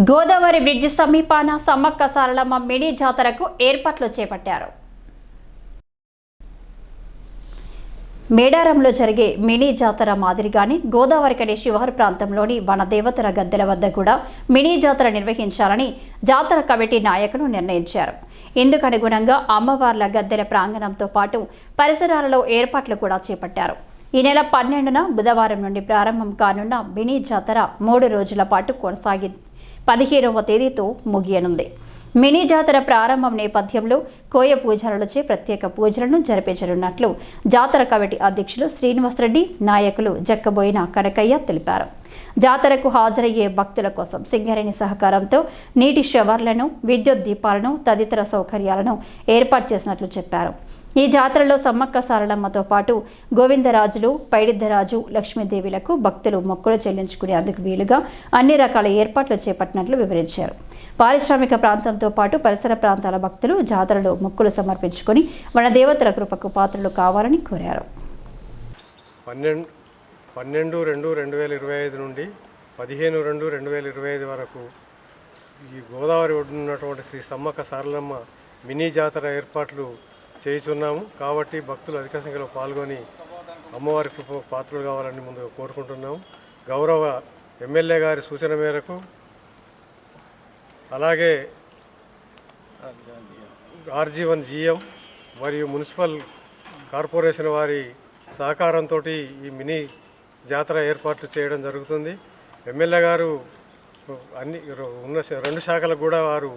Godavari bridge సమీపాన Sammakka Saralamma mini జాతరకు ఏర్పాట్లు చేపట్టారు. మేడారంలో జరిగే మినీ జాతర మాదిరిగానే గోదావరికని శివారు ప్రాంతంలోని వనదేవతల గద్దెల వద్ద కూడా మినీ జాతర నిర్వహించాలని జాతర కమిటీ నాయకులు నిర్ణయించారు. ఇందుకనుగుణంగా అమ్మవార్ల గద్దెల ప్రాంగణంతో పాటు పరిసరాలలో ఏర్పాట్లు కూడా చేపట్టారు. ఈ నెల పన్నెండున బుధవారం నుండి ప్రారంభం కానున్న మినీ జాతర మూడు రోజుల పాటు కొనసాగింది పదిహేడవ తేదీతో ముగియనుంది. మినీ జాతర ప్రారంభం నేపథ్యంలో కోయ పూజారులచే ప్రత్యేక పూజలను జరిపించనున్నట్లు జాతర కమిటీ అధ్యక్షులు శ్రీనివాసరెడ్డి నాయకులు జక్కబోయిన కనకయ్య తెలిపారు. జాతరకు హాజరయ్యే భక్తుల కోసం సింగరేణి సహకారంతో నీటి షవర్లను విద్యుత్ దీపాలను తదితర సౌకర్యాలను ఏర్పాటు చేసినట్లు చెప్పారు. ఈ జాతరలో సమ్మక్క సారలమ్మతో పాటు గోవిందరాజులు పైడిద్దరాజు లక్ష్మీదేవిలకు భక్తులు మొక్కులు చెల్లించుకునేందుకు వీలుగా అన్ని రకాల ఏర్పాట్లు చేపట్టినట్లు వివరించారు. పారిశ్రామిక ప్రాంతంతో పాటు పరిసర ప్రాంతాల భక్తులు జాతరలో మొక్కులు సమర్పించుకొని మన దేవతల కృపకు పాత్రలు కావాలని కోరారు. పన్నెండు పన్నెండు రెండు రెండు వేల ఇరవై ఐదు నుండి పదిహేను రెండు రెండు వేల ఇరవై ఐదు వరకు ఈ గోదావరి ఒడ్డున ఉన్నటువంటి శ్రీ సమ్మక్క సారలమ్మ మినీ జాతర ఏర్పాట్లు చేయుచున్నాము. కాబట్టి భక్తులు అధిక సంఖ్యలో పాల్గొని అమ్మవారి కృప పాత్రలు కావాలని ముందు కోరుకుంటున్నాము. గౌరవ ఎమ్మెల్యే గారి సూచన మేరకు అలాగే ఆర్జీవన్ జిఎం మరియు మున్సిపల్ కార్పొరేషన్ వారి సహకారంతో ఈ మినీ జాతర ఏర్పాట్లు చేయడం జరుగుతుంది. ఎమ్మెల్యే గారు అన్ని ఉన్న రెండు శాఖలకు కూడా వారు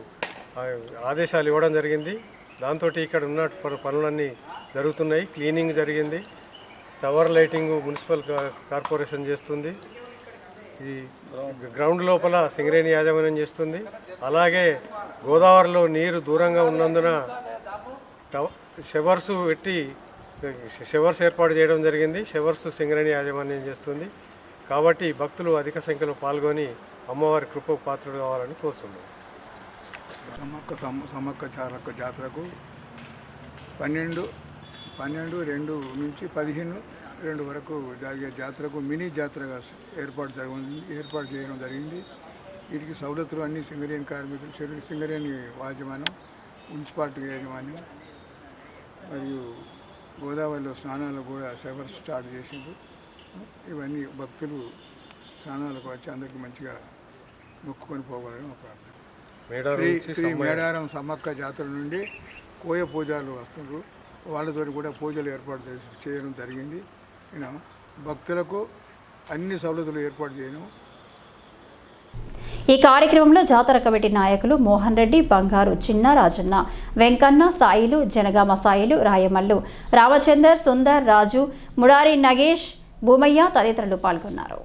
ఆదేశాలు ఇవ్వడం జరిగింది. దాంతో ఇక్కడ ఉన్న పనులన్నీ జరుగుతున్నాయి. క్లీనింగ్ జరిగింది. టవర్ లైటింగ్ మున్సిపల్ కార్పొరేషన్ చేస్తుంది. ఈ గ్రౌండ్ లోపల సింగరేణి యాజమాన్యం చేస్తుంది. అలాగే గోదావరిలో నీరు దూరంగా ఉన్నందున టవ షవర్స్ పెట్టి షవర్స్ ఏర్పాటు చేయడం జరిగింది. షవర్స్ సింగరేణి యాజమాన్యం చేస్తుంది. కాబట్టి భక్తులు అధిక సంఖ్యలో పాల్గొని అమ్మవారి కృప పాత్రలు కావాలని కోరుతున్నాం. సమ్మక్క సమ్మ సమ్మక్క చారక్క జాతరకు పన్నెండు పన్నెండు రెండు నుంచి పదిహేను రెండు వరకు జరిగే జాతరకు మినీ జాతరగా ఏర్పాటు జరిగింది ఏర్పాటు చేయడం జరిగింది. వీటికి సౌలతులు అన్ని సింగరేణి కార్మికులు సింగరేణి యాజమాన్యం మున్సిపాలిటీ యాజమాన్యం మరియు గోదావరిలో స్నానాలు కూడా సేవలు స్టార్ట్ చేసింది ఇవన్నీ భక్తులు స్నానాలకు వచ్చి అందరికీ మంచిగా మొక్కుకొని పోవాలని ఒక ప్రార్థన. శ్రీ శ్రీ మేడారం సమ్మక్క జాతర నుండి కోయ పూజలు వస్తున్నారు వాళ్ళతో కూడా పూజలు ఏర్పాటు చేసి చేయడం జరిగింది. భక్తులకు అన్ని సౌలతులు ఏర్పాటు చేయడం ఈ కార్యక్రమంలో జాతర కమిటీ నాయకులు మోహన్ రెడ్డి బంగారు చిన్న రాజన్న వెంకన్న సాయిలు జనగామ సాయిలు రాయమల్లు రామచందర్ సుందర్ రాజు ముడారి నగేష్ భూమయ్య తదితరులు పాల్గొన్నారు.